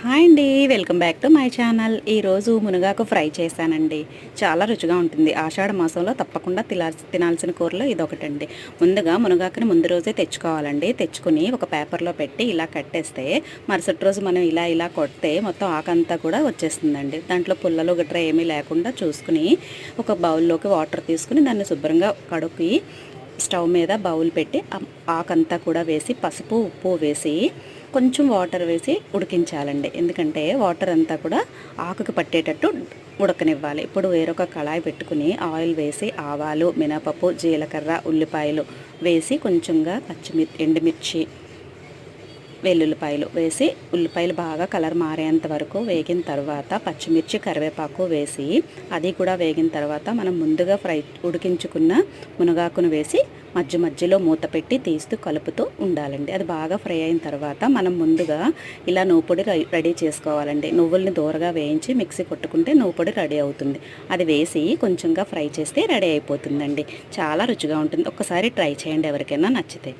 Hi అండి welcome back to my channel. ఈరోజు మునగాకు ఫ్రై చేశానండి. చాలా రుచిగా ఉంటుంది. ఆషాఢ మాసంలో తప్పకుండా తినా తినాల్సిన కూరలో ఇది ఒకటండి ముందుగా మునగాకుని ముందు రోజే తెచ్చుకోవాలండి. తెచ్చుకుని ఒక పేపర్లో పెట్టి ఇలా కట్టేస్తే మరుసటి రోజు మనం ఇలా ఇలా కొడితే మొత్తం ఆకంతా కూడా వచ్చేస్తుందండి. దాంట్లో పుల్లలు గట్రా ఏమీ లేకుండా చూసుకుని ఒక బౌల్లోకి వాటర్ తీసుకుని దాన్ని శుభ్రంగా కడుక్కి స్టవ్ మీద బౌల్ పెట్టి ఆకంతా కూడా వేసి పసుపు ఉప్పు వేసి కొంచెం వాటర్ వేసి ఉడికించాలండి. ఎందుకంటే వాటర్ అంతా కూడా ఆకుకి పట్టేటట్టు ఉడకనివ్వాలి. ఇప్పుడు వేరొక కళాయి పెట్టుకుని ఆయిల్ వేసి ఆవాలు మినపప్పు జీలకర్ర ఉల్లిపాయలు వేసి కొంచెంగా పచ్చిమిర్చి ఎండుమిర్చి వెల్లుల్లిపాయలు వేసి ఉల్లిపాయలు బాగా కలర్ మారేంత వరకు వేగిన తర్వాత పచ్చిమిర్చి కరివేపాకు వేసి అది కూడా వేగిన తర్వాత మనం ముందుగా ఫ్రై ఉడికించుకున్న మునగాకును వేసి మధ్య మధ్యలో మూత పెట్టి తీస్తూ కలుపుతూ ఉండాలండి. అది బాగా ఫ్రై అయిన తర్వాత మనం ముందుగా ఇలా నువ్వుపొడి రెడీ చేసుకోవాలండి. నువ్వుల్ని దూరగా వేయించి మిక్సీ కొట్టుకుంటే నువ్వుపొడి రెడీ అవుతుంది. అది వేసి కొంచెంగా ఫ్రై చేస్తే రెడీ అయిపోతుందండి. చాలా రుచిగా ఉంటుంది. ఒక్కసారి ట్రై చేయండి ఎవరికైనా నచ్చితే.